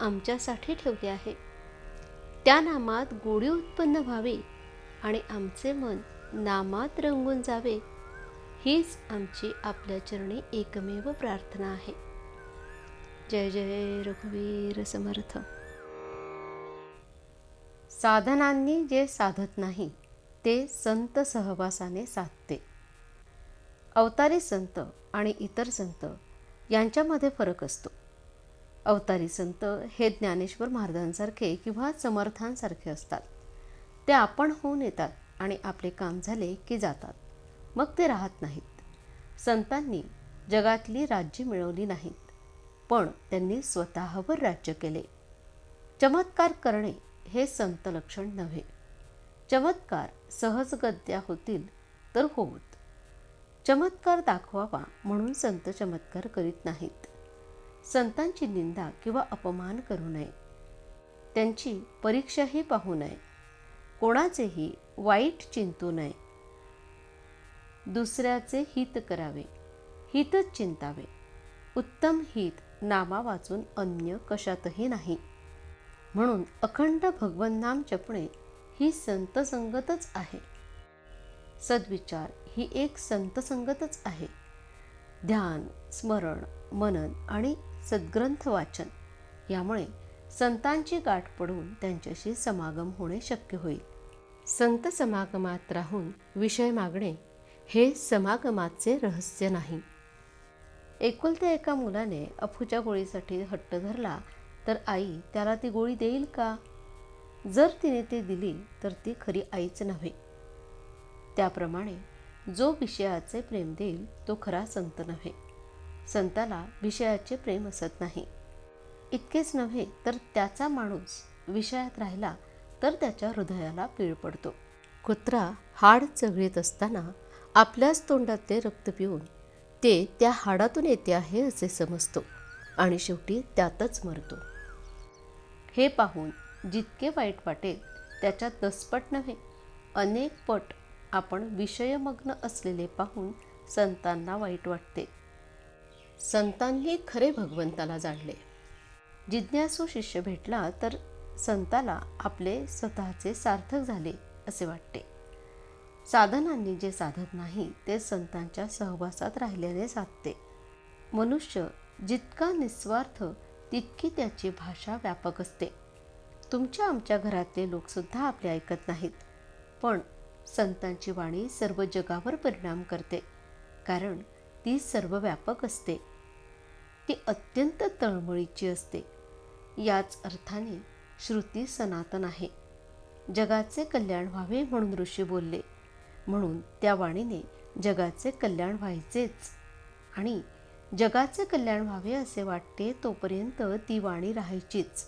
आमच्यासाठी ठेवले आहे. त्या नामात गोडी उत्पन्न व्हावी आणि आमचे मन नामात रंगून जावे हीच आमची आपल्या चरणी एकमेव प्रार्थना आहे. जय जय रघुवीर समर्थ. साधनांनी जे साधत नाही ते संत सहवासाने साधते. अवतारी संत आणि इतर संत यांच्यामध्ये फरक असतो. अवतारी संत हे ज्ञानेश्वर महाराजांसारखे किंवा समर्थांसारखे असतात. ते आपण होऊन येतात आणि आपले काम झाले की जातात. मग ते राहत नाहीत. संतांनी जगातली राज्य मिळवली नाहीत पण त्यांनी स्वतःवर राज्य केले. चमत्कार करणे हे संत लक्षण नव्हे. चमत्कार सहजगत्या होतील तर होत चमत्कार दाखवावा म्हणून संत चमत्कार करीत नाहीत. संतांची निंदा किंवा अपमान करू नये. त्यांची परीक्षाही पाहू नये. कोणाचेही वाईट चिंतू नये. दुसऱ्याचे हित करावे. हितच चिंतावे. उत्तम हित नामा वाचून अन्य कशातही नाही. म्हणून अखंड भगवन नाम जपणे ही संत संगतच आहे. सद्विचार ही एक संत संगतच आहे. ध्यान स्मरण मनन आणि सद्ग्रंथ वाचन. यामुळे संतांची गाठ पडून त्यांच्याशी समागम होणे शक्य होईल. संत समागमात राहून विषय मागणे हे समागमाचे रहस्य नाही. एकुलत्या एका मुलाने अफूच्या गोळीसाठी हट्ट धरला तर आई त्याला ती गोळी देईल का? जर तिने ती दिली तर ती खरी आईच नव्हे. त्याप्रमाणे जो विषयाचे प्रेम देईल तो खरा संत नव्हे. संताला विषयाचे प्रेम असत नाही. इतकेच नव्हे तर त्याचा माणूस विषयात राहिला तर त्याच्या हृदयाला पीळ पडतो. कुत्रा हाड चगळीत असताना आपल्याच तोंडातले रक्त पिऊन ते त्या हाडातून येते आहे असे समजतो आणि शेवटी त्यातच मरतो. हे पाहून जितके वाईट वाटेल त्याच्यात दसपट नव्हे अनेक पट आपण विषयमग्न असलेले पाहून संतांना वाईट वाटते. संतांनी खरे भगवंताला जाणले. जिज्ञासू शिष्य भेटला तर संताला आपले स्वतःचे सार्थक झाले असे वाटते. साधनांनी जे साधत नाही ते संतांच्या सहवासात राहिल्याने साधते. मनुष्य जितका निस्वार्थ तितकी त्याची भाषा व्यापक असते. तुमच्या आमच्या घरातले लोकसुद्धा आपले ऐकत नाहीत. पण संतांची वाणी सर्व जगावर परिणाम करते. कारण ती सर्व व्यापक असते. ती अत्यंत तळमळीची असते. याच अर्थाने श्रुती सनातन आहे. जगाचे कल्याण व्हावे म्हणून ऋषी बोलले. म्हणून त्या वाणीने जगाचे कल्याण व्हायचेच. आणि जगाचे कल्याण व्हावे असे वाटते तोपर्यंत ती वाणी राहायचीच.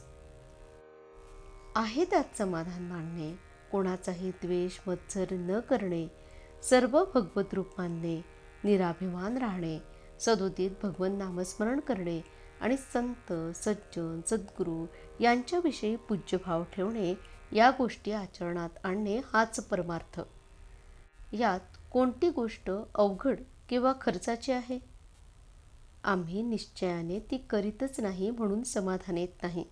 आहे त्यात समाधान मानणे कोणाचाही द्वेष मत्सर न करणे सर्व भगवत रूप मानणे निराभिमान राहणे सदोदित भगवन नामस्मरण करणे आणि संत सज्जन सद्गुरू यांच्याविषयी पूज्यभाव ठेवणे या गोष्टी आचरणात आणणे हाच परमार्थ. यात कोणती गोष्ट अवघड किंवा खर्चाची आहे? आम्ही निश्चयाने ती करीतच नाही म्हणून समाधान येत नाही.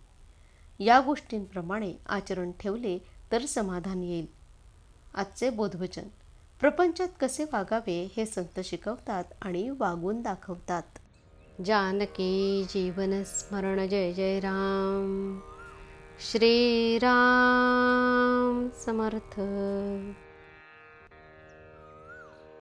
या गोष्टींप्रमाणे आचरण ठेवले तर समाधान येईल. आजचे बोधवचन. प्रपंचात कसे वागावे हे संत शिकवतात आणि वागून दाखवतात. जानकी जीवन स्मरण जय जय राम. श्रीराम समर्थ.